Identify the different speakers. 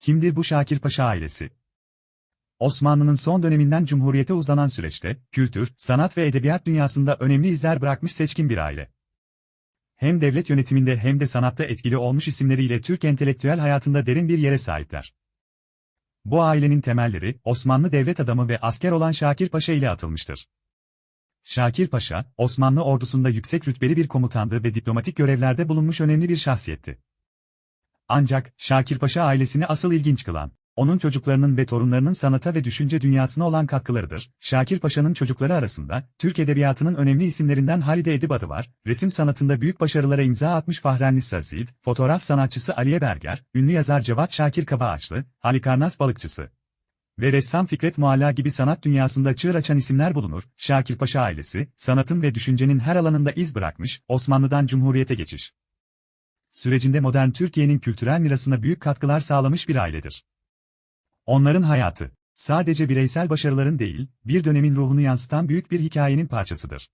Speaker 1: Kimdir bu Şakir Paşa ailesi? Osmanlı'nın son döneminden Cumhuriyete uzanan süreçte, kültür, sanat ve edebiyat dünyasında önemli izler bırakmış seçkin bir aile. Hem devlet yönetiminde hem de sanatta etkili olmuş isimleriyle Türk entelektüel hayatında derin bir yere sahipler. Bu ailenin temelleri, Osmanlı devlet adamı ve asker olan Şakir Paşa ile atılmıştır. Şakir Paşa, Osmanlı ordusunda yüksek rütbeli bir komutandı ve diplomatik görevlerde bulunmuş önemli bir şahsiyetti. Ancak, Şakir Paşa ailesini asıl ilginç kılan, onun çocuklarının ve torunlarının sanata ve düşünce dünyasına olan katkılarıdır. Şakir Paşa'nın çocukları arasında, Türk Edebiyatı'nın önemli isimlerinden Halide Edip adı var, resim sanatında büyük başarılara imza atmış Fahrenli Sazid, fotoğraf sanatçısı Aliye Berger, ünlü yazar Cevat Şakir Kabaağaçlı, Halikarnas balıkçısı ve ressam Fikret Mualla gibi sanat dünyasında çığır açan isimler bulunur. Şakir Paşa ailesi, sanatın ve düşüncenin her alanında iz bırakmış, Osmanlı'dan Cumhuriyete geçiş sürecinde modern Türkiye'nin kültürel mirasına büyük katkılar sağlamış bir ailedir. Onların hayatı, sadece bireysel başarıların değil, bir dönemin ruhunu yansıtan büyük bir hikayenin parçasıdır.